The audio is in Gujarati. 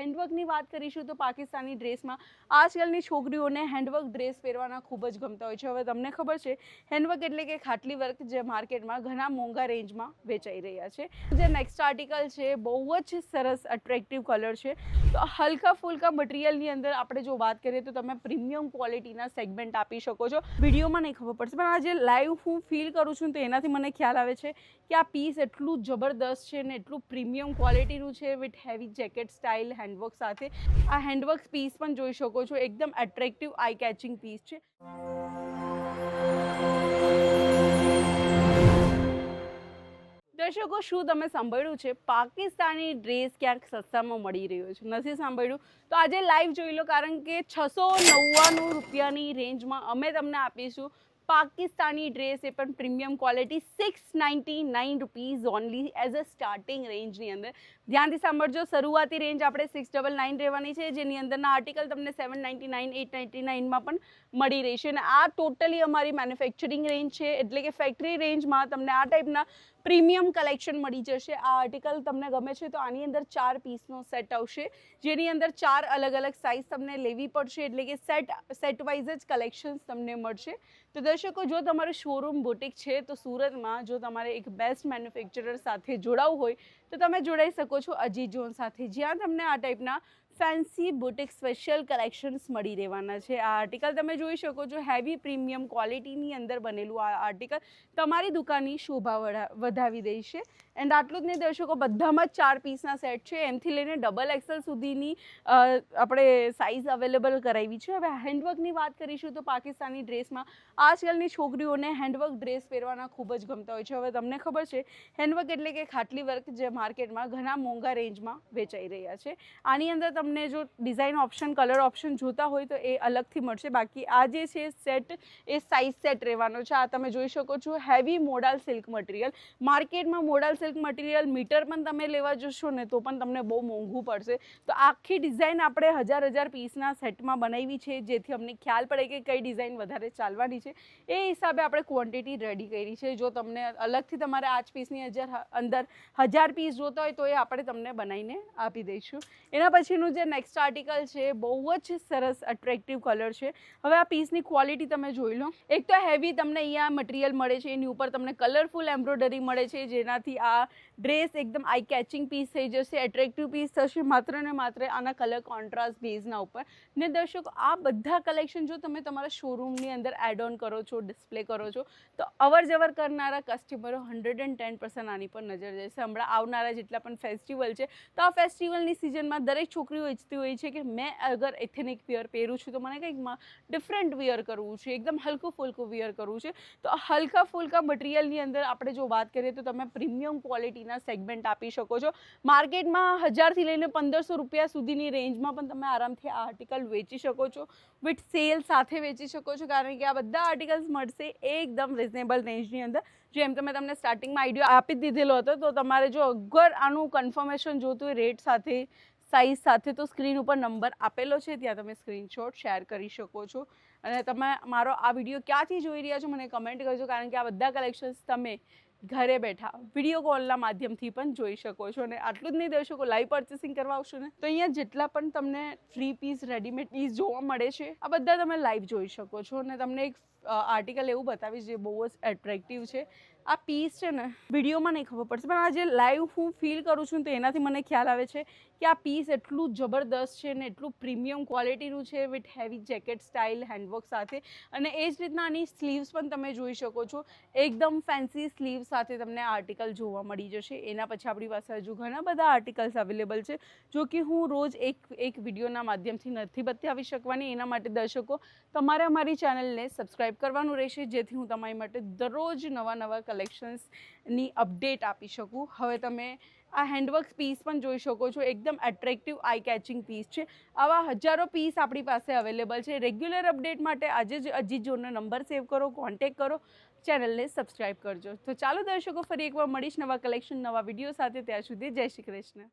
હેન્ડવર્કની વાત કરીશું તો પાકિસ્તાની ડ્રેસમાં આજકાલની છોકરીઓને હેન્ડવર્ક ડ્રેસ પહેરવાના ખૂબ જ ગમતા હોય છે. હવે તમને ખબર છે હેન્ડવર્ક એટલે કે ખાટલી વર્ક જે માર્કેટમાં ઘણા મોંઘા રેન્જમાં વેચાઈ રહ્યા છે. જે નેક્સ્ટ આર્ટિકલ છે, બહુ જ સરસ અટ્રેક્ટિવ કલર છે. તો હલકા ફુલકા મટીરિયલની અંદર આપણે જો વાત કરીએ તો તમે પ્રીમિયમ ક્વોલિટીના સેગમેન્ટ આપી શકો છો. વિડીયોમાં નહીં ખબર પડશે, પણ આજે લાઈવ હું ફીલ કરું છું તો એનાથી મને ખ્યાલ આવે છે કે આ પીસ એટલું જબરદસ્ત છે ને એટલું પ્રીમિયમ ક્વોલિટીનું છે with heavy jacket style handwork સાથે. આ હેન્ડવર્ક પીસ પણ જોઈ શકો છો. એકદમ એટ્રેક્ટિવ આઈ કેચિંગ પીસ છે. દર્શકો, શું તમે સાંભળ્યું છે? પાકિસ્તાની ડ્રેસ ક્યાંક સસ્તામાં મળી રહ્યો છે? નથી સાંભળ્યું? તો આજે લાઈવ જોઈ લો, કારણ કે છસો નવ્વાણું રૂપિયાની રેન્જમાં અમે તમને આપીશું. પાકિસ્તાની ડ્રેસ એ પણ premium quality six ninety nine rupees only as a starting રેન્જની અંદર. ધ્યાનથી સાંભળજો, શરૂઆતી રેન્જ આપણે સિક્સ ડબલ નાઇન રહેવાની છે, જેની અંદરના આર્ટિકલ તમને seven ninety nine eight ninety નાઇનમાં પણ મળી રહેશે. અને આ ટોટલી અમારી મેન્યુફેક્ચરિંગ રેન્જ છે, એટલે કે ફેક્ટરી રેન્જમાં તમને આ ટાઈપના પ્રીમિયમ કલેક્શન મળી જશે. આ આર્ટિકલ તમને ગમે છે તો આની અંદર ચાર પીસનો સેટ આવશે. જેની અંદર ચાર અલગ અલગ સાઇઝ તમને લેવી પડશે એટલે કે સેટ સેટ વાઇઝ જ કલેક્શન્સ તમને મળશે. તો દર્શકો, જો તમારું શોરૂમ બુટિક છે તો સુરતમાં જો તમારે એક બેસ્ટ મેન્યુફેક્ચરર સાથે જોડાવવું હોય તો તમે જોડાઈ શકો છો અજીત ઝોન સાથે. જ્યાં તમને આ ટાઈપના ફેન્સી બુટિક સ્પેશિયલ કલેક્શન્સ મળી રહેવાના છે. આ આર્ટિકલ તમે જોઈ શકો છો હેવી પ્રીમિયમ ક્વોલિટીની અંદર બનેલું આ આર્ટિકલ તમારી દુકાનની શોભા વધાવી દેશે એન્ડ આટલું જ નહીં, દર્શકો, બધામાં જ ચાર પીસના સેટ છે. એમથી લઈને ડબલ એક્સેલ સુધીની આપણે સાઇઝ અવેલેબલ કરાવી છે. હવે હેન્ડવર્કની વાત કરીશું તો પાકિસ્તાની ડ્રેસમાં આજકાલની છોકરીઓને હેન્ડવર્ક ડ્રેસ પહેરવાના ખૂબ જ ગમતા હોય છે. હવે તમને ખબર છે હેન્ડવર્ક એટલે કે ખાટલી વર્ક જે માર્કેટમાં ઘણા મોંઘા રેન્જમાં વેચાઈ રહ્યા છે. આની અંદર તમને જો ડિઝાઇન ઓપ્શન, કલર ઓપ્શન જોતા હોય તો એ અલગથી મળશે. બાકી આ જે છે સેટ એ સાઇઝ સેટ રહેવાનો છે. આ તમે જોઈ શકો છો હેવી મોડાલ સિલ્ક મટીરિયલ માર્કેટમાં મોડાલ સિલ્ક મટીરિયલ મીટર પણ તમે લેવા જશો ને તો પણ તમને બહુ મોંઘું પડશે. તો આખી ડિઝાઇન આપણે હજાર હજાર પીસના સેટમાં બનાવી છે. જેથી અમને ખ્યાલ પડે કે કઈ ડિઝાઇન વધારે ચાલવાની છે. એ હિસાબે આપણે ક્વોન્ટિટી રેડી કરી છે. જો તમને અલગથી તમારે આ જ પીસની અંદર હજાર પીસ જોતા હોય તો એ આપણે તમને બનાવીને આપી દઈશું. એના પછીનું જે નેક્સ્ટ આર્ટિકલ છે બહુ જ સરસ અટ્રેક્ટિવ કલર છે. હવે આ પીસની ક્વોલિટી તમે જોઈ લો. એક તો હેવી તમને અહીંયા મટીરિયલ મળે છે, એની ઉપર તમને કલરફુલ એમ્બ્રોઇડરી મળે છે, જેનાથી આ ડ્રેસ એકદમ આઈ કેચિંગ પીસ થઈ જશે એટ્રેક્ટિવ પીસ થશે, માત્ર ને માત્ર આના કલર કોન્ટ્રાસ્ટ બેઝના ઉપર. ને દર્શકો, આ બધા કલેક્શન જો તમે તમારા શોરૂમની અંદર એડ ઓન કરો છો ડિસ્પ્લે કરો છો, તો અવર જવર કરનારા કસ્ટમરો હંડ્રેડ એન્ડ ટેન પર્સન્ટ આની પર નજર જશે. હમણાં આવનારા જેટલા પણ ફેસ્ટિવલ છે, તો આ ફેસ્ટિવલની સિઝનમાં દરેક છોકરીઓ ઈચ્છતી હોય છે કે મેં અગર એથેનિક વિયર પહેરું છું, તો મને કંઈક ડિફરન્ટ વિયર કરવું છે, એકદમ હલકું ફુલકું વિયર કરવું છે. તો હલકા ફુલકા મટીરિયલની અંદર આપણે જો વાત કરીએ, તો તમે પ્રીમિયમ ક્વોલિટીના સેગમેન્ટ આપી શકો છો. માર્કેટમાં હજારથી લઈને પંદરસો રૂપિયા સુધીની રેન્જમાં પણ તમે આરામથી આ આર્ટિકલ વેચી શકો છો. વિથ સેલ સાથે વેચી શકો છો, કારણ કે આ બધા આર્ટિકલ્સ મળશે એકદમ રિઝનેબલ રેન્જની અંદર. જેમ તમે તમને સ્ટાર્ટિંગમાં આઈડિયો આપી દીધેલો હતો, તો તમારે જો અગર આનું કન્ફર્મેશન જોતું હોય રેટ સાથે સાઇઝ સાથે, તો સ્ક્રીન ઉપર નંબર આપેલો છે, ત્યાં તમે સ્ક્રીનશોટ શેર કરી શકો છો. અને તમે મારો આ વીડિયો ક્યાંથી જોઈ રહ્યા છો, મને કમેન્ટ કરજો, કારણ કે આ બધા કલેક્શન્સ તમે ઘરે બેઠા વીડિયો કોલના માધ્યમથી પણ જોઈ શકો છો અને આટલું જ નહીં, દર્શકો લાઈવ પરચેસિંગ કરવા આવશો ને, તો અહીંયા જેટલા પણ તમને ફ્રી પીસ રેડીમેડ પીસ જોવા મળે છે, આ બધા તમે લાઈવ જોઈ શકો છો. અને તમને એક આર્ટિકલ એવું બતાવીશ જે બહુ જ એટ્રેક્ટિવ છે. આ પીસ છે ને, વિડીયોમાં નહીં ખબર પડશે પણ આ જે લાઈવ હું ફીલ કરું છું તો એનાથી મને ખ્યાલ આવે છે કે આ પીસ એટલું જબરદસ્ત છે ને, એટલું પ્રીમિયમ ક્વોલિટીનું છે with heavy jacket style handwork સાથે. અને એ જ રીતના આની સ્લીવ્સ પણ તમે જોઈ શકો છો. એકદમ ફેન્સી સ્લીવ સાથે તમને આર્ટિકલ જોવા મળી જશે. એના પછી આપણી પાસે હજુ ઘણા બધા આર્ટિકલ્સ અવેલેબલ છે, જો કે હું રોજ એક એક વિડીયોના માધ્યમથી નથી બતાવી શકવાની. એના માટે દર્શકો, તમારે અમારી ચેનલને સબસ્ક્રાઈબ કરવાનું રહેશે, જેથી હું તમારી માટે દરરોજ નવા નવા કલેક્શન્સની અપડેટ આપી શકું. હવે તમે આ હેન્ડવર્ક પીસ પણ જોઈ શકો છો. એકદમ એટ્રેક્ટિવ આઈ કેચિંગ પીસ છે. આવા હજારો પીસ આપણી પાસે અવેલેબલ છે. રેગ્યુલર અપડેટ માટે આજે જ અજીત જોનનો નંબર સેવ કરો કોન્ટેક કરો ચેનલને સબસ્ક્રાઈબ કરજો. તો ચાલો દર્શકો, ફરી એકવાર મળીશ નવા કલેક્શન નવા વીડિયો સાથે. ત્યાં સુધી જય શ્રી કૃષ્ણ.